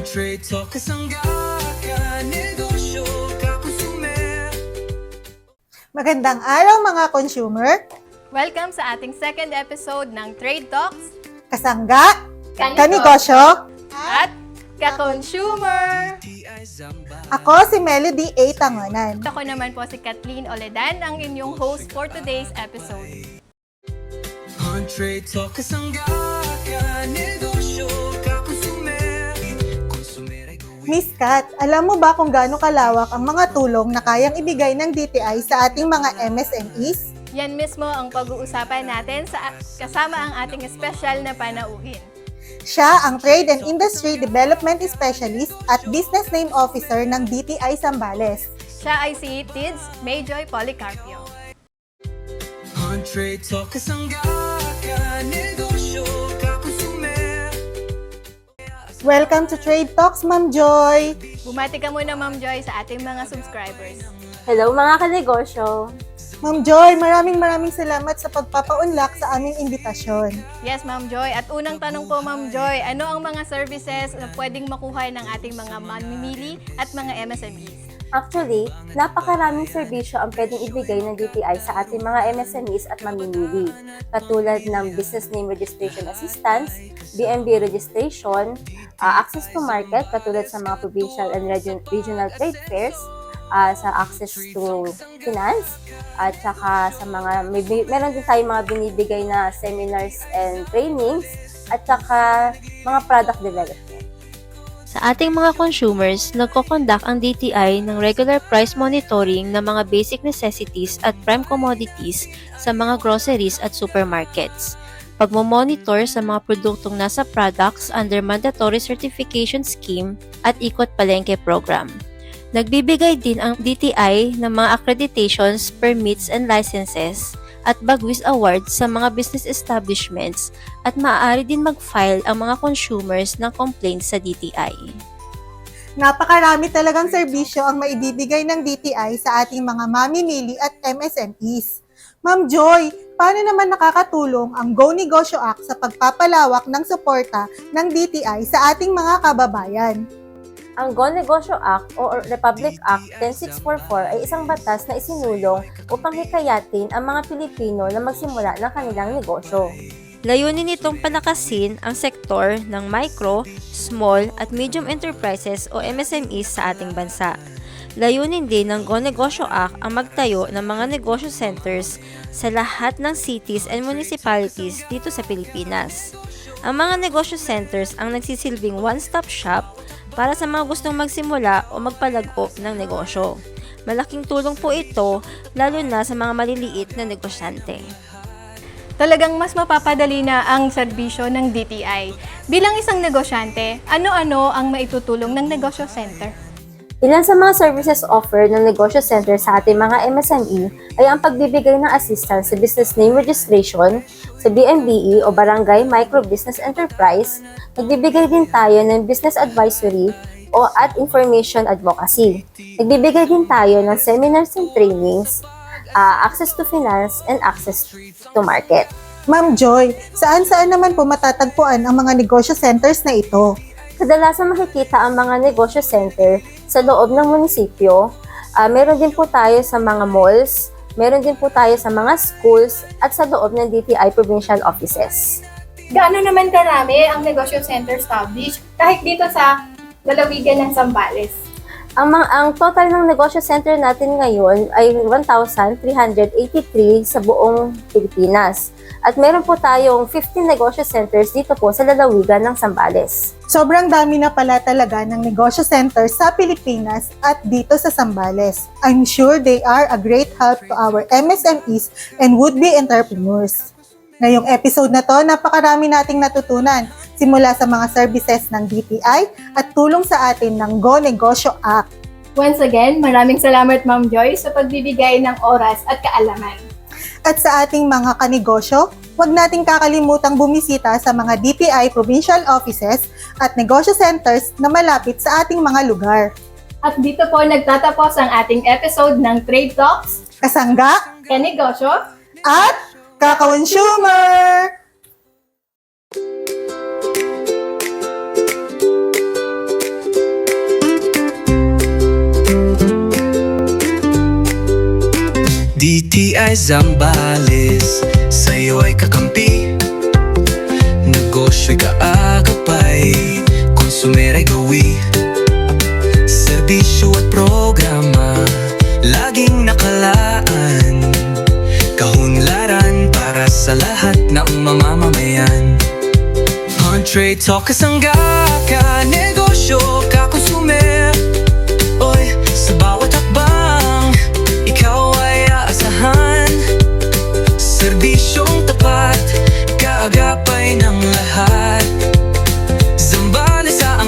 Trade Talk Kasangga ka negosyo ka konsumer Magandang araw mga consumer, Welcome sa ating second episode ng Trade Talks kasangga, Kanegosyo. at Ka-Consumer! Ako si Melody A. Tangonan. Ako naman po si Kathleen Oledan, ang inyong host for today's episode. On Trade Talk Kasangga ka negosyo Miss Kat, alam mo ba kung gaano kalawak ang mga tulong na kayang ibigay ng DTI sa ating mga MSMEs? Yan mismo ang pag-uusapan natin sa kasama ang ating espesyal na panauhin. Siya ang Trade and Industry Development Specialist at Business Name Officer ng DTI Zambales. Siya ay si Tids Mayjoy Policarpio. On Trade Talk Kasangga ka negosyo Welcome to Trade Talks, Ma'am Joy! Bumati ka muna Ma'am Joy sa ating mga subscribers. Hello mga kanegosyo! Ma'am Joy, maraming maraming salamat sa pagpapaunlak sa aming imbitasyon. Yes, Ma'am Joy. At unang tanong po, Ma'am Joy, ano ang mga services na pwedeng makuha ng ating mga mamimili at mga MSMEs? Actually, napakaraming serbisyo ang pwedeng ibigay ng DTI sa ating mga MSMEs at mamimili. Katulad ng Business Name Registration Assistance, BNB Registration, uh, access to market katulad sa mga provincial and region- regional trade fairs, uh, sa access to finance, at saka sa mga, may, meron din tayong mga binibigay na seminars and trainings, at saka mga product development. Sa ating mga consumers, nagko-conduct ang DTI ng regular price monitoring ng mga basic necessities at prime commodities sa mga groceries at supermarkets. Pagmomonitor sa mga produktong nasa products under mandatory certification scheme at ikot palengke program. Nagbibigay din ang DTI ng mga accreditations, permits, and licenses at Bagwis Awards sa mga business establishments at maaari din mag-file ang mga consumers ng complaints sa DTI. Napakarami talagang serbisyo ang maibibigay ng DTI sa ating mga mamimili at MSMEs. Ma'am Joy, paano naman nakakatulong ang Go Negosyo Act sa pagpapalawak ng suporta ng DTI sa ating mga kababayan? Ang Go Negosyo Act o Republic Act 10644 ay isang batas na isinulong upang hikayatin ang mga Pilipino na magsimula ng kanilang negosyo. Layunin nitong palakasin ang sektor ng micro, small at medium enterprises o MSMEs sa ating bansa. Layunin din ng Go Negosyo Act ang magtayo ng mga negosyo centers sa lahat ng cities and municipalities dito sa Pilipinas. Ang mga negosyo centers ang nagsisilbing one-stop shop para sa mga gustong magsimula o magpalago ng negosyo. Malaking tulong po ito lalo na sa mga maliliit na negosyante. Talagang mas mapapadali na ang serbisyo ng DTI. Bilang isang negosyante, ano-ano ang maitutulong ng negosyo center? Ilan sa mga services offered ng negosyo center sa ating mga MSME ay ang pagbibigay ng assistance sa business name registration, sa BMBE o Barangay Micro Business Enterprise, nagbibigay din tayo ng business advisory o at information advocacy. Nagbibigay din tayo ng seminars and trainings, uh, access to finance, and access to market. Ma'am Joy, saan-saan naman po matatagpuan ang mga negosyo centers na ito? Kadalasan makikita ang mga negosyo center sa loob ng munisipyo. Ah, meron din po tayo sa mga malls, meron din po tayo sa mga schools at sa loob ng DTI provincial offices. gaano naman karami ang negosyo center established kahit dito sa lalawigan ng Zambales. Ang, ang total ng negosyo center natin ngayon ay 1,383 sa buong Pilipinas. At meron po tayong 15 negosyo centers dito po sa lalawigan ng Zambales. Sobrang dami na pala talaga ng negosyo centers sa Pilipinas at dito sa Sambales. I'm sure they are a great help to our MSMEs and would-be entrepreneurs. Ngayong episode na to, napakarami nating natutunan simula sa mga services ng DTI at tulong sa atin ng Go Negosyo Act. Once again, maraming salamat Ma'am Joy sa pagbibigay ng oras at kaalaman. At sa ating mga kanegosyo, huwag nating kakalimutang bumisita sa mga DTI provincial offices at negosyo centers na malapit sa ating mga lugar. At dito po nagtatapos ang ating episode ng Trade Talks, Kasangga Kanegosyo, at Kaka-Consumer! DTI Zambales Sa'yo ay kakampi. Negosyo'y kaagapay Konsumer ay gawi. Serbisyo at programa Laging nakalaan. Kahunlaran para sa lahat ng mamamayan. Entree talk kasangga ka Negosyo ka Ng lahat. Zambales sa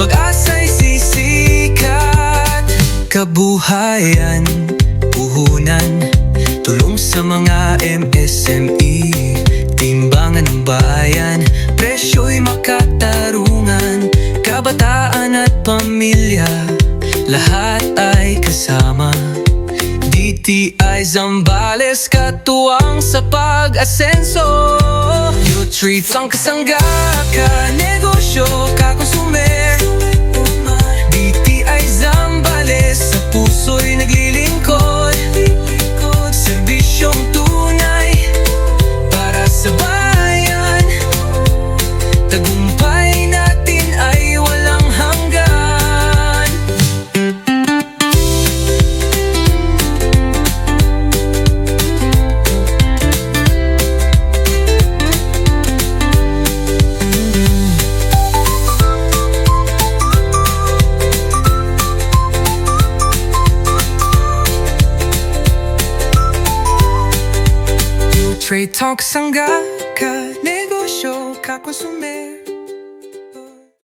Pag-asa'y sisikat. Kabuhayan Puhunan Tulong sa mga MSME Timbangan ng bayan Presyo'y makatarungan. Kabataan at pamilya Lahat ay kasama DTI Zambales katuwang sa pag-asenso. You treat ang kasangga ka Negosyo ka konsumer Trade talk sangga ka Negosyo ka konsumer